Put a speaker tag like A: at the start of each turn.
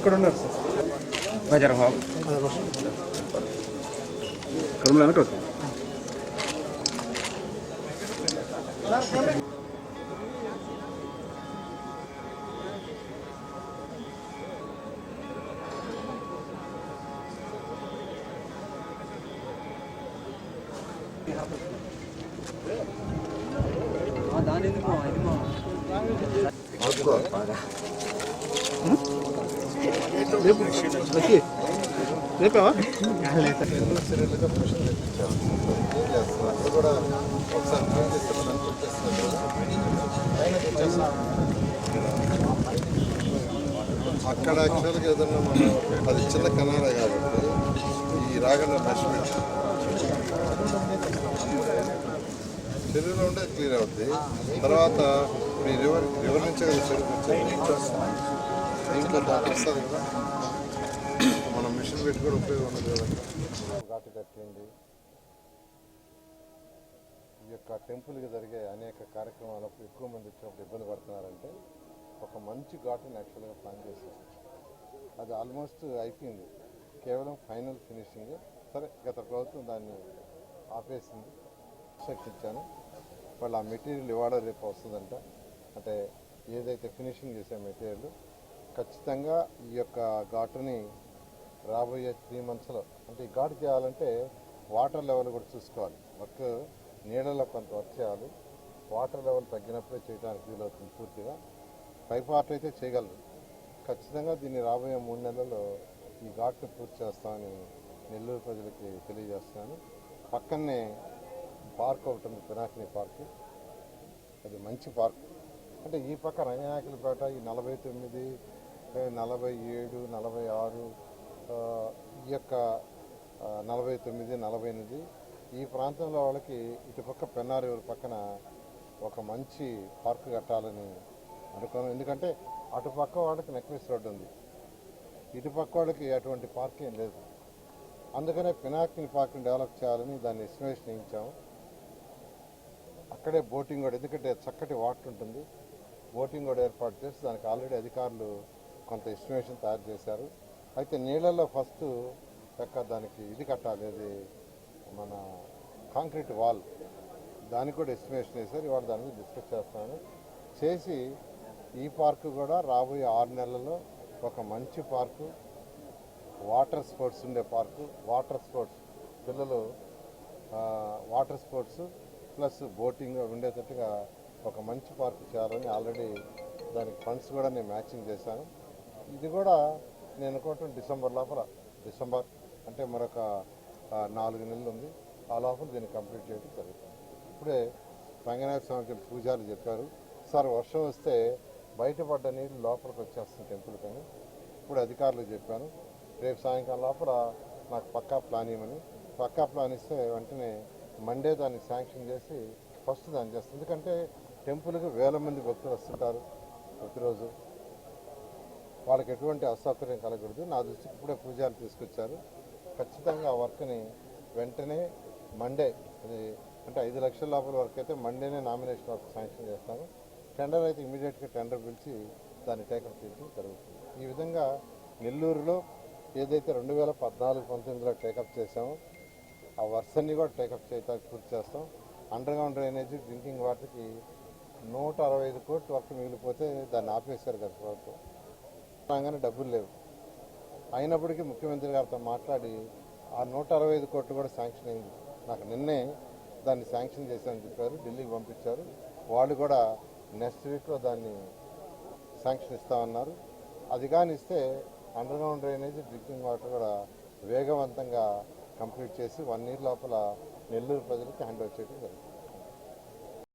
A: ఇక్కడ ఉన్నారు
B: బజార్ హాల్
A: కడుపులో వెనక
B: దాని ఎందుకు ఇది మా
A: లేపు లక్కీ లేపావా
C: అక్కడ యాక్చువల్గా ఏదన్నా మనం అది చిన్న కనాల కాబట్టి ఈ రాగల నష్టం చెరువులో ఉంటే క్లియర్ అవుతుంది తర్వాత మీ రివర్ రివర్ నుంచి కదా చెరువుకి వస్తుంది కదా. మనం మిషన్ పెట్టి కూడా ఉపయోగం ఉండదు ఘాటు కట్టింది ఈ యొక్క టెంపుల్కి జరిగే అనేక కార్యక్రమాలకు ఎక్కువ మంది వచ్చినప్పుడు ఇబ్బంది పడుతున్నారంటే ఒక మంచి ఘాటుని యాక్చువల్గా ప్లాన్ చేశారు. అది ఆల్మోస్ట్ అయిపోయింది. కేవలం ఫైనల్ ఫినిషింగ్ సరే గత ప్రభుత్వం దాన్ని ఆపేసింది. చెక్ ఇచ్చాను. వాళ్ళు ఆ మెటీరియల్ ఇవాళ రేపు వస్తుందంట. అంటే ఏదైతే ఫినిషింగ్ చేసే మెటీరియల్ ఖచ్చితంగా ఈ యొక్క ఘాటుని రాబోయే త్రీ మంత్స్లో అంటే ఈ ఘాటు చేయాలంటే వాటర్ లెవెల్ కూడా చూసుకోవాలి. వర్క్ నీళ్ళలో కొంత వర్క్ చేయాలి. వాటర్ లెవెల్ తగ్గినప్పుడే చేయడానికి వీలవుతుంది పూర్తిగా. పై పార్ట్ అయితే చేయగలరు. ఖచ్చితంగా దీన్ని రాబోయే మూడు నెలల్లో ఈ ఘాట్ని పూర్తి చేస్తామని నెల్లూరు ప్రజలకి తెలియజేస్తున్నాను. పక్కనే పార్క్ ఒకటి ఉంది పినాకిని పార్క్. అది మంచి పార్క్. అంటే ఈ పక్క రంగనాయకులపేట ఈ నలభై తొమ్మిది అంటే నలభై ఏడు నలభై ఆరు ఈ యొక్క నలభై తొమ్మిది నలభై ఎనిమిది ఈ ప్రాంతంలో వాళ్ళకి ఇటుపక్క పెన్నారి పక్కన ఒక మంచి పార్క్ కట్టాలని అనుకున్నాను ఎందుకంటే అటుపక్క వాళ్ళకి నెక్లెస్ రోడ్డు ఉంది. ఇటుపక్క వాళ్ళకి అటువంటి పార్క్ ఏం లేదు. అందుకనే పినాకిని పార్క్ని డెవలప్ చేయాలని దాన్ని ఎస్టిమేషన్ వేయించాము అక్కడే బోటింగ్ కూడా ఎందుకంటే చక్కటి వాటర్ ఉంటుంది. బోటింగ్ కూడా ఏర్పాటు చేసి దానికి ఆల్రెడీ అధికారులు కొంత ఎస్టిమేషన్ తయారు చేశారు. అయితే నీళ్ళల్లో ఫస్ట్ చక్క దానికి ఇది కట్టాలి అది మన కాంక్రీట్ వాల్. దానికి కూడా ఎస్టిమేషన్ వేశారు. ఇవాళ దాని మీద డిస్కస్ చేస్తాను. చేసి ఈ పార్కు కూడా రాబోయే ఆరు నెలల్లో ఒక మంచి పార్కు వాటర్ స్పోర్ట్స్ ఉండే పార్కు వాటర్ స్పోర్ట్స్. పిల్లలు వాటర్ స్పోర్ట్స్ ప్లస్ బోటింగ్ ఉండేటట్టుగా ఒక మంచి పార్క్ చేయాలని ఆల్రెడీ దానికి ఫండ్స్ కూడా నేను మ్యాచింగ్ చేశాను. ఇది కూడా నేను అనుకోవటం డిసెంబర్ లోపల డిసెంబర్ అంటే మరొక నాలుగు నెలలు ఉంది. ఆ లోపల దీన్ని కంప్లీట్ చేయడం జరుగుతుంది. ఇప్పుడే రంగనాథ స్వామికి పూజారి చెప్పారు సార్ వర్షం వస్తే బయటపడ్డ నీళ్ళు లోపలికి వచ్చేస్తుంది టెంపుల్ కానీ ఇప్పుడు అధికారులు చెప్పాను రేపు సాయంకాలం లోపల నాకు పక్కా ప్లాన్ ఇవ్వమని. పక్కా ప్లాన్ ఇస్తే వెంటనే మండే దాన్ని శాంక్షన్ చేసి ఫస్ట్ దాన్ని చేస్తుంది ఎందుకంటే టెంపుల్కి వేల మంది భక్తులు వస్తుంటారు ప్రతిరోజు. వాళ్ళకి ఎటువంటి అసౌకర్యం కలగకూడదు. నా దృష్టికి ఇప్పుడే పూజారులు తీసుకొచ్చారు. ఖచ్చితంగా ఆ వర్క్ని వెంటనే మండే అది అంటే ఐదు లక్షల లోపల వరకు అయితే మండేనే నామినేషన్ వర్క్ శాంక్షన్ చేస్తాను టెండర్ అయితే ఇమీడియట్గా టెండర్ పిలిచి దాన్ని టేకప్ చేయడం జరుగుతుంది. ఈ విధంగా నెల్లూరులో ఏదైతే రెండు వేల పద్నాలుగు పంతొమ్మిదిలో టేకప్ చేశామో ఆ వర్షన్ని కూడా టేకప్ చేయడానికి పూర్తి చేస్తాం. అండర్గ్రౌండ్ డ్రైనేజ్ డ్రింకింగ్ వాటర్కి నూట అరవై ఐదు కోట్ల వరకు మిగిలిపోతే దాన్ని ఆపేశారు గత ప్రభుత్వం. రాగానే డబ్బులు లేవు. అయినప్పటికీ ముఖ్యమంత్రి గారితో మాట్లాడి ఆ నూట అరవై ఐదు కోట్లు కూడా శాంక్షన్ అయింది. నాకు నిన్నే దాన్ని శాంక్షన్ చేశామని చెప్పారు ఢిల్లీకి పంపించారు. వాళ్ళు కూడా నెక్స్ట్ వీక్లో దాన్ని శాంక్షన్ ఇస్తామన్నారు. అది కానీ ఇస్తే underground drainage drinking water కూడా వేగవంతంగా కంప్లీట్ చేసి వన్ ఇయర్ లోపల నెల్లూరు ప్రజలకి హ్యాండ్ ఓవర్ చేయడం జరుగుతుంది